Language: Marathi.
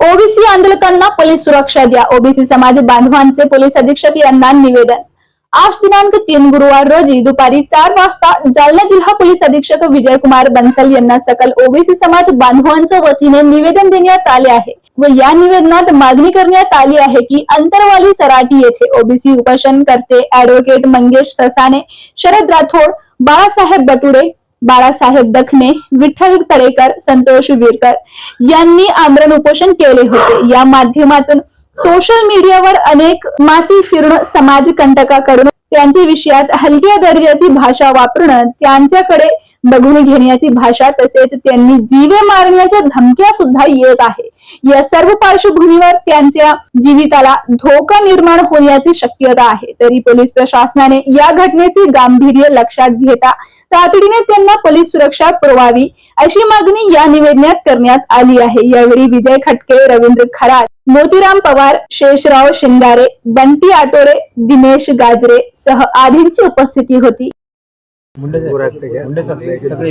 ओबीसी आंदोलकांना पोलीस सुरक्षा द्या. ओबीसी समाज बांधवांचे पोलीस अधीक्षक यांना निवेदन. आज दिनांक तीन गुरुवार रोजी दुपारी चार वाजता जालना जिल्हा पोलीस अधीक्षक विजयकुमार बन्सल यांना सकल ओबीसी समाज बांधवांच्या वतीने निवेदन देण्यात आले आहे व या निवेदनात मागणी करण्यात आली आहे की अंतरवाली सराटी येथे ओबीसी उपोषण करते ऍडव्होकेट मंगेश ससाने शरद राठोड बाळासाहेब बटुडे बाळासाहेब दखने विठ्ठल तळेकर संतोष वीरकर यांनी आमरण उपोषण केले होते. या माध्यमातून सोशल मीडियावर अनेक माती फिरणं समाजकंटकाकडून त्यांच्या विषयात हलक्या दर्जाची भाषा वापरणं त्यांच्याकडे बघून घेण्याची भाषा तसेच त्यांनी जीवे मारण्याच्या धमक्या सुद्धा येत आहे. या सर्व पार्श्वभूमीवर त्यांच्या जीविताला धोका निर्माण होण्याची शक्यता आहे. तरी पोलीस प्रशासनाने या घटनेचे गांभीर्य लक्षात घेता तातडीने त्यांना पोलीस सुरक्षा पुरवावी अशी मागणी या निवेदनात करण्यात आली आहे. यावेळी विजय खटके रवींद्र खरात मोतीराम पवार शेषराव शिंगारे बंटी आटोरे दिनेश गाजरे सह आदींची उपस्थिती होती. ಮುಂಡೆ ಸಕ್ಕರೆ ಸಕ್ಕರೆ